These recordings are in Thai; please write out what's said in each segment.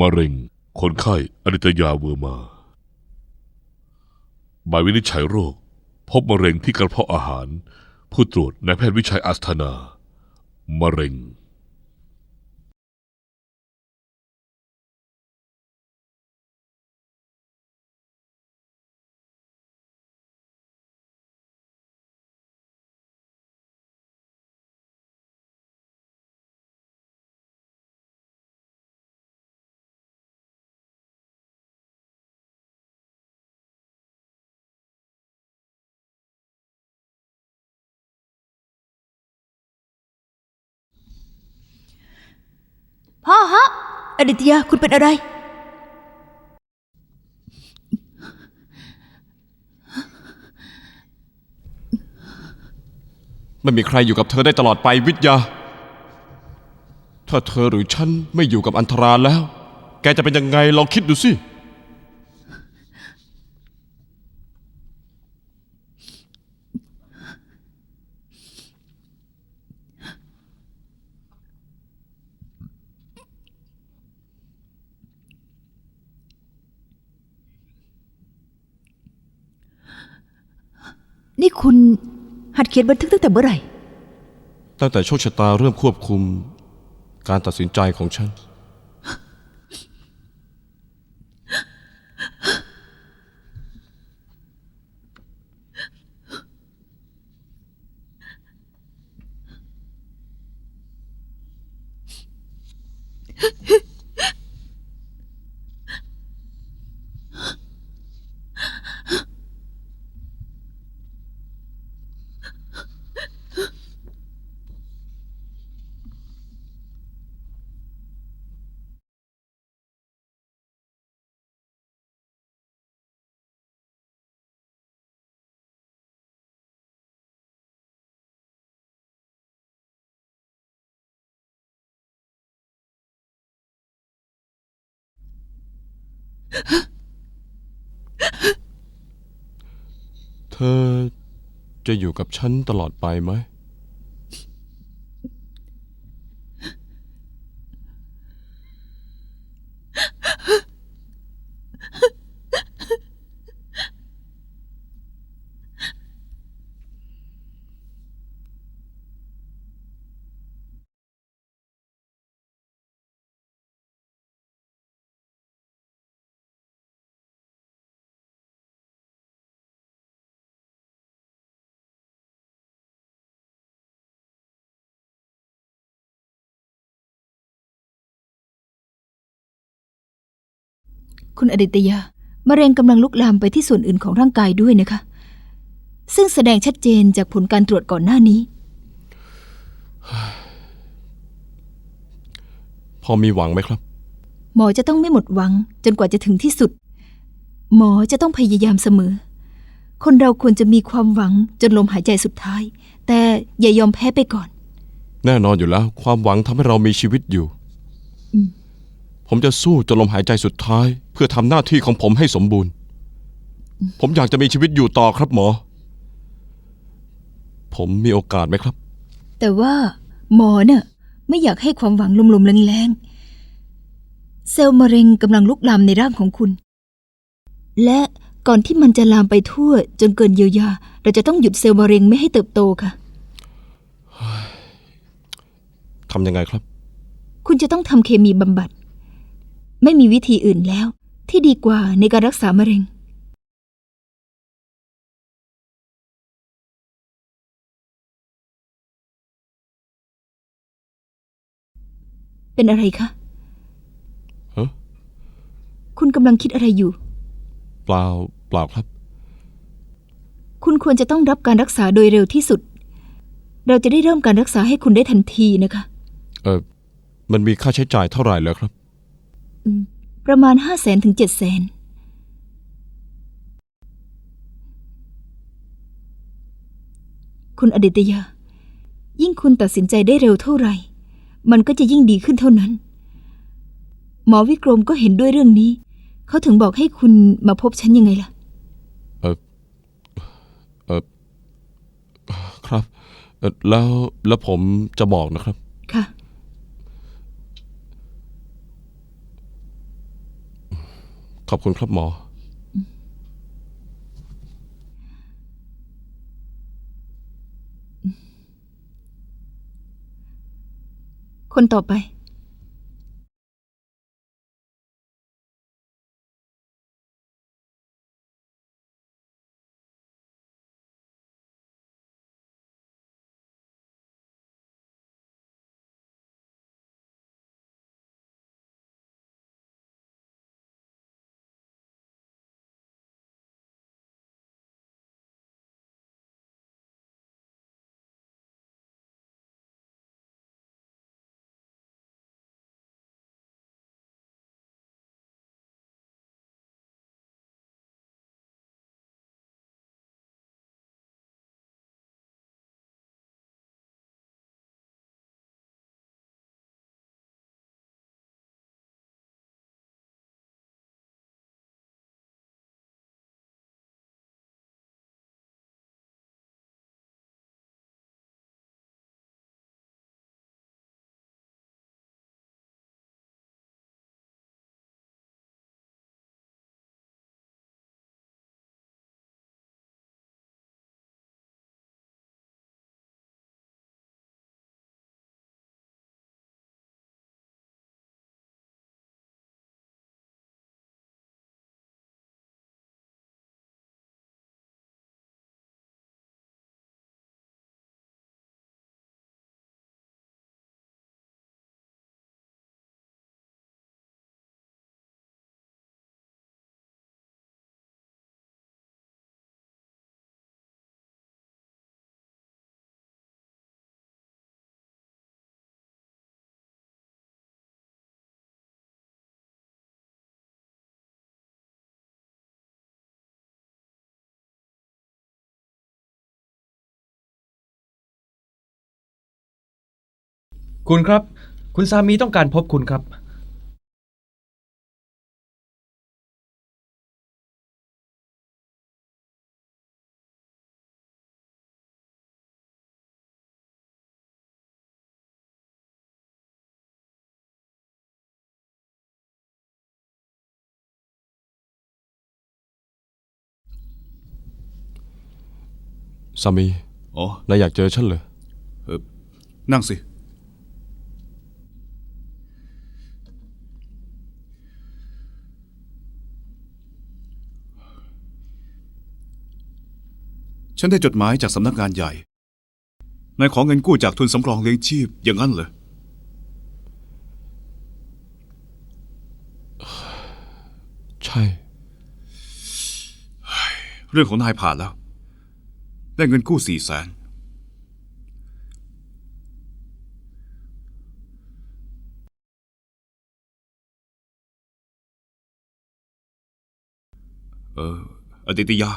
มะเร็ง คนไข้อนิตยาเวอร์มาหมายวินิจฉัยโรค พบมะเร็งที่กระเพาะอาหาร ผู้ตรวจนายแพทย์วิชัยอัสธนา มะเร็ง พ่อฮะ อดิตยาคุณเป็นอะไร ไม่มีใครอยู่กับเธอได้ตลอดไปวิทยา ถ้าเธอหรือฉันไม่อยู่กับอันธราแล้ว แกจะเป็นยังไงลองคิดดูสิ นี่คุณหัดเขียนบันทึกตั้งแต่เมื่อไหร่ ตั้งแต่โชคชะตาเริ่มควบคุม การตัดสินใจของฉัน เธอจะอยู่กับฉันตลอดไปไหม คุณอดิตยามะเร็งกำลังลุกลามไปที่ส่วนอื่นของร่างกายด้วยนะคะ ซึ่งแสดงชัดเจนจากผลการตรวจก่อนหน้านี้ พอมีหวังไหมครับ หมอจะต้องไม่หมดหวัง จนกว่าจะถึงที่สุด หมอจะต้องพยายามเสมอ คนเราควรจะมีความหวังจนลมหายใจสุดท้าย แต่อย่ายอมแพ้ไปก่อน แน่นอนอยู่แล้ว ความหวังทำให้เรามีชีวิตอยู่ อืม ผมจะสู้จนลมหายใจสุดท้าย เพื่อทำหน้าที่ของผมให้สมบูรณ์ ผมอยากจะมีชีวิตอยู่ต่อครับหมอ ผมมีโอกาสไหมครับ แต่ว่าหมอเน่ะไม่อยากให้ความหวังลมๆแรงๆ เซลล์มะเร็งกำลังลุกลามในร่างของคุณ และก่อนที่มันจะลามไปทั่ว จนเกินเยียวยา เราจะต้องหยุดเซลล์มะเร็งไม่ให้เติบโตค่ะ ทำยังไงครับ คุณจะต้องทำเคมีบำบัด ไม่มีวิธีอื่นแล้ว ที่ดีกว่าในการรักษามะเร็ง เป็นอะไรคะ ฮะคุณกำลังคิดอะไรอยู่ เปล่าเปล่าครับ คุณควรจะต้องรับการรักษาโดยเร็วที่สุด เราจะได้เริ่มการรักษาให้คุณได้ทันทีนะคะ เออมันมีค่าใช้จ่ายเท่าไหร่แล้วครับอืม ประมาณห้าแสนถึงเจ็ดแสนคุณอดิตยา ยิ่งคุณตัดสินใจได้เร็วเท่าไหร่ มันก็จะยิ่งดีขึ้นเท่านั้น หมอวิกรมก็เห็นด้วยเรื่องนี้ เขาถึงบอกให้คุณมาพบฉันยังไงล่ะ เออเออครับเอ่อแล้ว แล้วผมจะบอกนะครับ ค่ะ ขอบคุณครับหมอ คนต่อไป คุณครับ คุณสามีต้องการพบคุณครับ สามี อ๋อ นายอยากเจอฉันเลยเออนั่งสิ ฉันได้จดหมายจากสำนักงานใหญ่นายขอเงินกู้จากทุนสำรองเลี้ยงชีพอย่างนั้นเหรอ ใช่ เรื่องของนายผ่านแล้ว ได้เงินกู้สี่แสนเอออดิตยา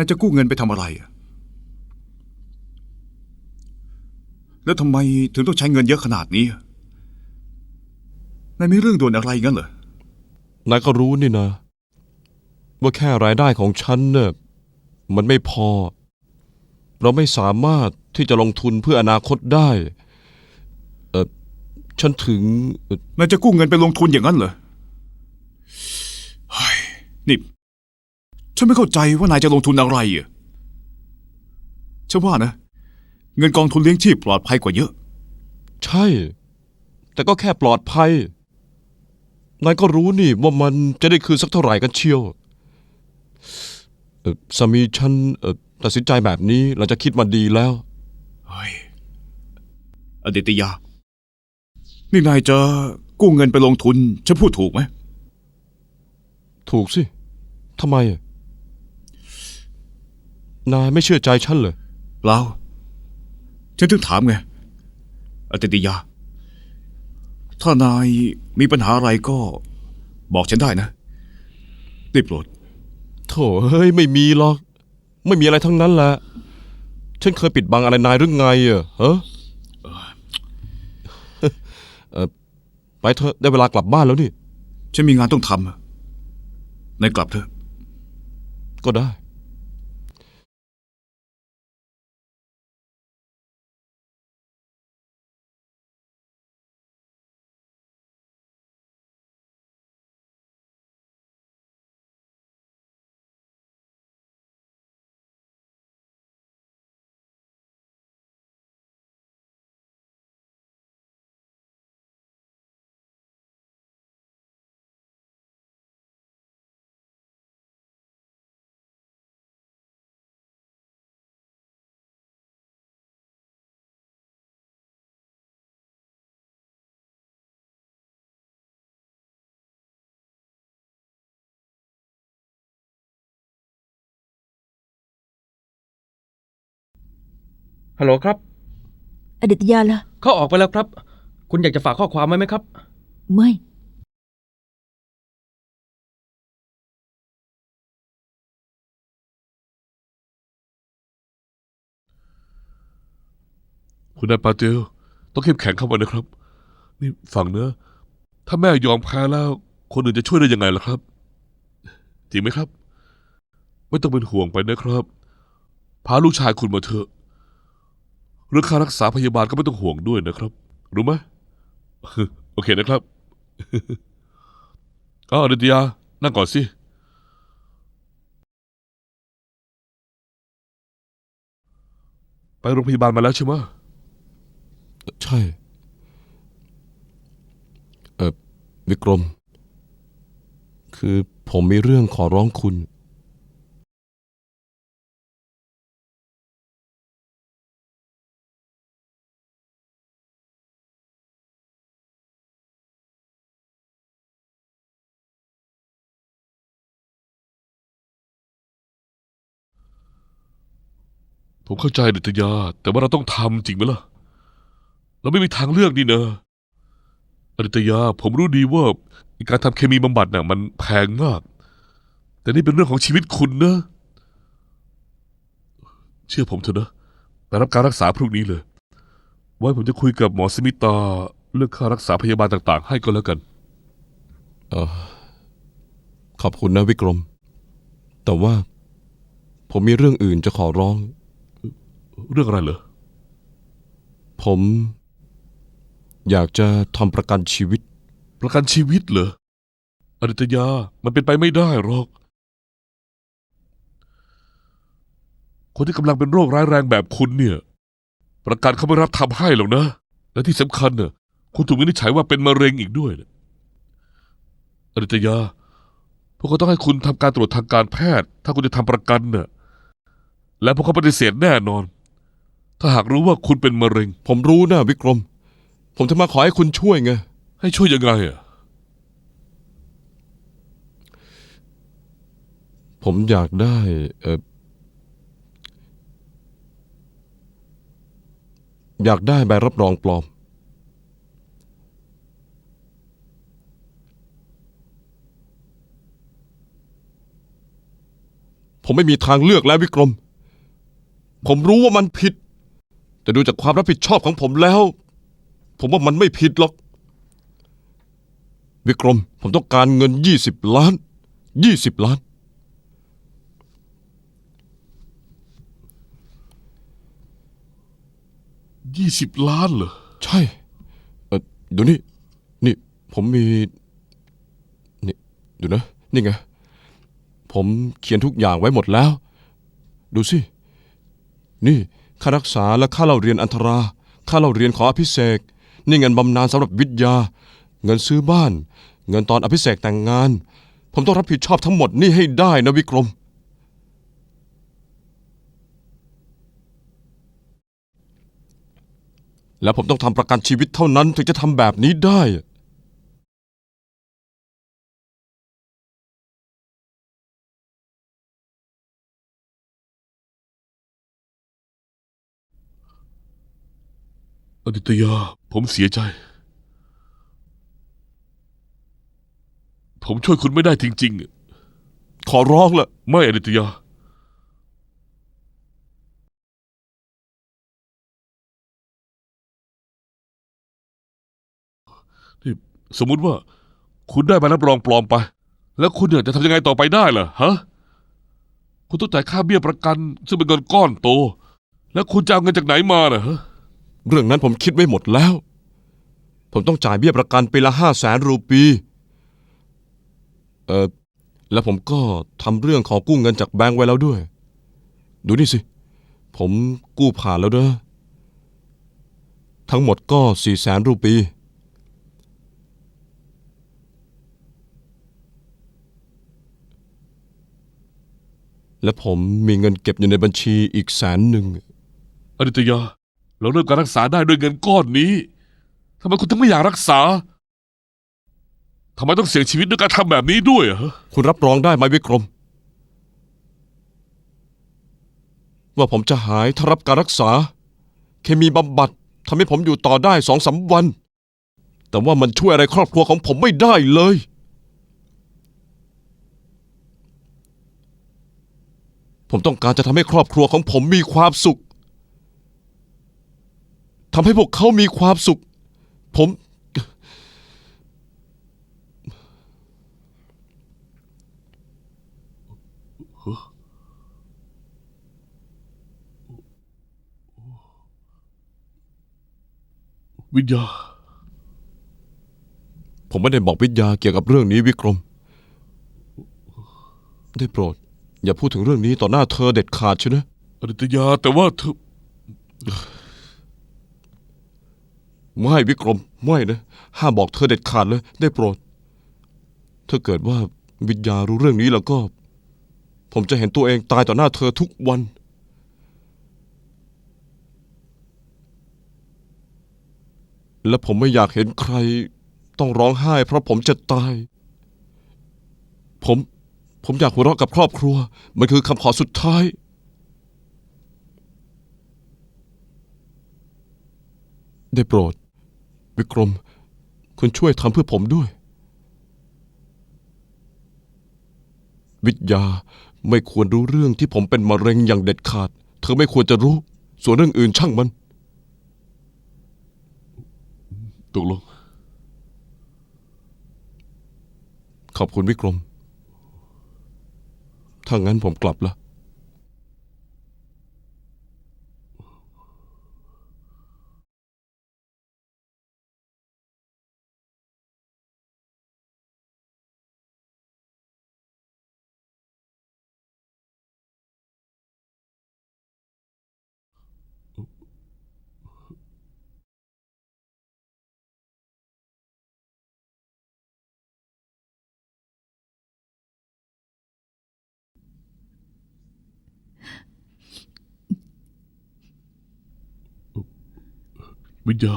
นายจะกู้เงินไปทำอะไรอะแล้วทำไมถึงต้องใช้เงินเยอะขนาดนี้อะนายมีเรื่องด่วนอะไรงั้นเหรอ นายก็รู้นี่นะ ว่าแค่รายได้ของฉันเนี่ยมันไม่พอ เราไม่สามารถที่จะลงทุนเพื่ออนาคตได้ เออฉันถึงเอ่อนายจะกู้เงินไปลงทุนอย่างนั้นเหรอเฮ้ยนี่ ฉันไม่เข้าใจว่านายจะลงทุนอะไรอะฉันว่านะ เงินกองทุนเลี้ยงชีพปลอดภัยกว่าเยอะ ใช่ แต่ก็แค่ปลอดภัย นายก็รู้นี่ว่ามันจะได้คืนสักเท่าไหร่กันเชียวเออสามีฉันเออตัดสินใจแบบนี้เราจะคิดมาดีแล้ว เฮ้ย อดิตยา นี่นายจะกู้เงินไปลงทุน ฉันพูดถูกไหม ถูกสิทำไมอะ นายไม่เชื่อใจฉันเลยเราฉันถึงถามไงอดิตยา ถ้านายมีปัญหาอะไรก็บอกฉันได้นะได้โปรดโถเฮ้ยไม่มีหรอก ไม่มีอะไรทั้งนั้นแหละ ฉันเคยปิดบังอะไรนายหรือไงอะฮะเออไปเถอะได้เวลากลับบ้านแล้วนี่ ฉันมีงานต้องทำนายกลับเถอะ ก็ได้ ฮัลโหลครับ อดิตยาล่ะ เขาออกไปแล้วครับ คุณอยากจะฝากข้อความไว้ไหมครับ ไม่ คุณนายปาเตลต้องเข้มแข็งเข้าไว้นะครับ นี่ฟังเนอะถ้าแม่ยอมแพ้แล้ว คนอื่นจะช่วยได้ยังไงล่ะครับ จริงไหมครับ ไม่ต้องเป็นห่วงไปนะครับ พาลูกชายคุณมาเถอะ เรื่องค่ารักษาพยาบาลก็ไม่ต้องห่วงด้วยนะครับ รู้ไหมโอเคนะครับอ้าวอดิตยานั่งก่อนสิไปโรงพยาบาลมาแล้วใช่ไหมใช่ เออวิกรม คือผมมีเรื่องขอร้องคุณ ผมเข้าใจดิตยา แต่ว่าเราต้องทำจริงไหมล่ะ เราไม่มีทางเลือกนี่เนอะอดิตยา ผมรู้ดีว่าการทำเคมีบำบัดน่ะมันแพงมาก แต่นี่เป็นเรื่องของชีวิตคุณนะ เชื่อผมเถอะนะไปรับการรักษาพรุ่งนี้เลย ไว้ผมจะคุยกับหมอสมิตาเรื่องค่ารักษาพยาบาลต่างๆ ให้ก็แล้วกัน เออขอบคุณนะวิกรม แต่ว่าผมมีเรื่องอื่นจะขอร้อง เรื่องอะไรเหรอ ผม อยากจะทำประกันชีวิต ประกันชีวิตเหรออดิตยา มันเป็นไปไม่ได้หรอก คนที่กำลังเป็นโรคร้ายแรงแบบคุณเนี่ย ประกันเขาไม่รับทำให้หรอกนะ และที่สำคัญเน่ะคุณถูกวินิจฉัยว่าเป็นมะเร็งอีกด้วยนะอดิตยา พวกเขาต้องให้คุณทำการตรวจทางการแพทย์ ถ้าคุณจะทำประกันน่ะ และพวกเขาปฏิเสธแน่นอน ถ้าหากรู้ว่าคุณเป็นมะเร็ง ผมรู้นะวิกรม ผมจะมาขอให้คุณช่วยไง ให้ช่วยยังไงอะ ผมอยากได้ เอออยากได้ใบรับรองปลอม ผมไม่มีทางเลือกแล้ววิกรม ผมรู้ว่ามันผิด แต่ดูจากความรับผิดชอบของผมแล้ว ผมว่ามันไม่ผิดหรอก วิกรม ผมต้องการเงินยี่สิบล้านยี่สิบล้าน ยี่สิบล้านเหรอ ใช่เออดูนี่นี่ผมมี นี่ดูนะ นี่ไง ผมเขียนทุกอย่างไว้หมดแล้ว ดูสิ นี่ ค่ารักษาและค่าเราเรียนอันตรา ค่าเราเรียนของอภิเษกนี่เงินบำนาญสำหรับวิทยา เงินซื้อบ้าน เงินตอนอภิเษกแต่งงาน ผมต้องรับผิดชอบทั้งหมดนี่ให้ได้นะวิกรม แล้วผมต้องทำประกันชีวิตเท่านั้นถึงจะทำแบบนี้ได้ อดิตยา ผมเสียใจ ผมช่วยคุณไม่ได้จริง ๆ ขอร้องละไม่อดิตยา นี่สมมุติว่า คุณได้ใบรับรองปลอมไป แล้วคุณเนี่ยจะทำยังไงต่อไปได้ล่ะฮะ คุณต้องจ่ายค่าเบี้ยประกัน ซึ่งเป็นเงินก้อนโต แล้วคุณจะเอาเงินจากไหนมาน่ะฮะ เรื่องนั้นผมคิดไว้หมดแล้ว ผมต้องจ่ายเบี้ยประกันปีละห้าแสนรูปี เออแล้วผมก็ทำเรื่องขอกู้เงินจากแบงก์ไว้แล้วด้วย ดูนี่สิ ผมกู้ผ่านแล้วเด้อ ทั้งหมดก็สี่แสนรูปี และผมมีเงินเก็บอยู่ในบัญชีอีกแสนหนึ่งอดิตยา เราเริ่มการรักษาได้ด้วยเงินก้อนนี้ทำไมคุณถึงไม่อยากรักษาทำไมต้องเสี่ยงชีวิตด้วยการทำแบบนี้ด้วยอะฮะคุณรับรองได้ไหมวิกรม ว่าผมจะหายถ้ารับการรักษา เคมีบำบัดทำให้ผมอยู่ต่อได้สองสามวัน แต่ว่ามันช่วยอะไรครอบครัวของผมไม่ได้เลย ผมต้องการจะทำให้ครอบครัวของผมมีความสุข ทำให้พวกเขามีความสุข ผม วิญญาผมไม่ได้บอกวิทยาเกี่ยวกับเรื่องนี้วิกรม ได้โปรด อย่าพูดถึงเรื่องนี้ต่อหน้าเธอเด็ดขาดใช่ไหมอริตยาแต่ว่าเธอ ไม่วิกรมไม่นะห้ามบอกเธอเด็ดขาดเลย ได้โปรด ถ้าเกิดว่าวิทยารู้เรื่องนี้แล้วก็ ผมจะเห็นตัวเองตายต่อหน้าเธอทุกวัน และผมไม่อยากเห็นใคร ต้องร้องไห้ เพราะผมจะตาย ผม ผมอยากหัวเราะกับครอบครัว มันคือคำขอสุดท้ายได้โปรด วิกรม คุณช่วยทำเพื่อผมด้วย วิทยาไม่ควรรู้เรื่องที่ผมเป็นมะเร็งอย่างเด็ดขาด เธอไม่ควรจะรู้ ส่วนเรื่องอื่นช่างมันตกลง ขอบคุณวิกรม ถ้างั้นผมกลับละ วิญญา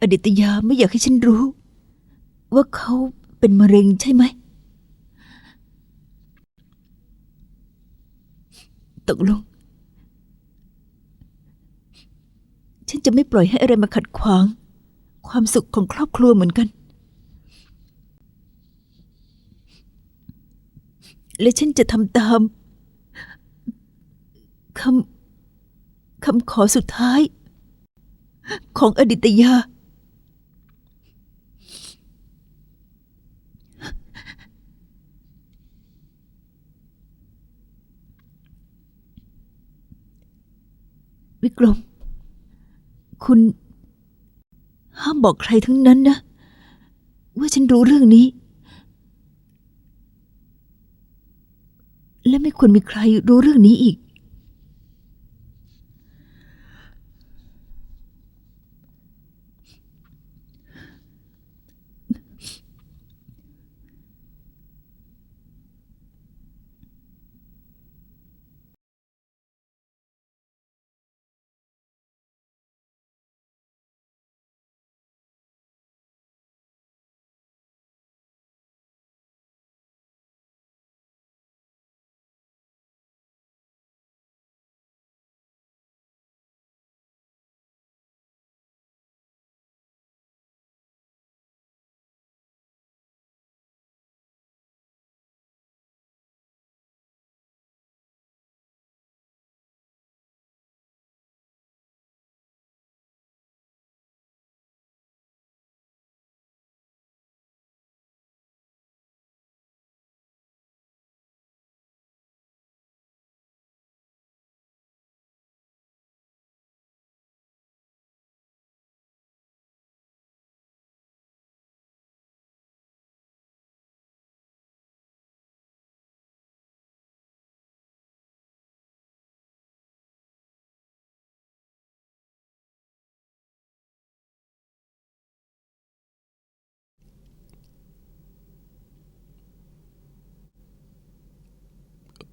อดิตยาไม่อยากให้ฉันรู้ ว่าเขาเป็นมะเร็งใช่ไหม ตกลง ฉันจะไม่ปล่อยให้อะไรมาขัดขวาง ความสุขของครอบครัวเหมือนกัน และฉันจะทำตามคำคำขอสุดท้าย ของอดิตยา วิกรม คุณ ห้ามบอกใครทั้งนั้นนะ ว่าฉันรู้เรื่องนี้ และไม่ควรมีใครรู้เรื่องนี้อีก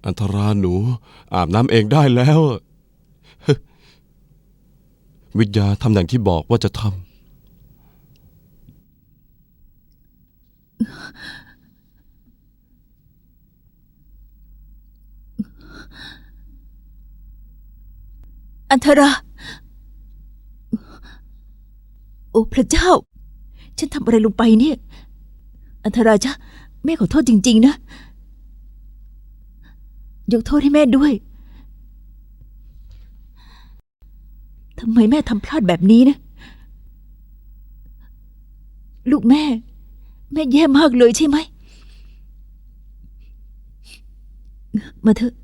อันธราหนู อาบน้ำเองได้แล้ว วิทยาทำอย่างที่บอกว่าจะทำอันธรา โอ้พระเจ้า ฉันทำอะไรลงไปเนี่ย อันธราจ้ะแม่ขอโทษจริง ๆ นะ ยกโทษให้แม่ด้วยทำไมแม่ทำพลาดแบบนี้นะ ลูกแม่ แม่แย่มากเลยใช่ไหม มาเถอะ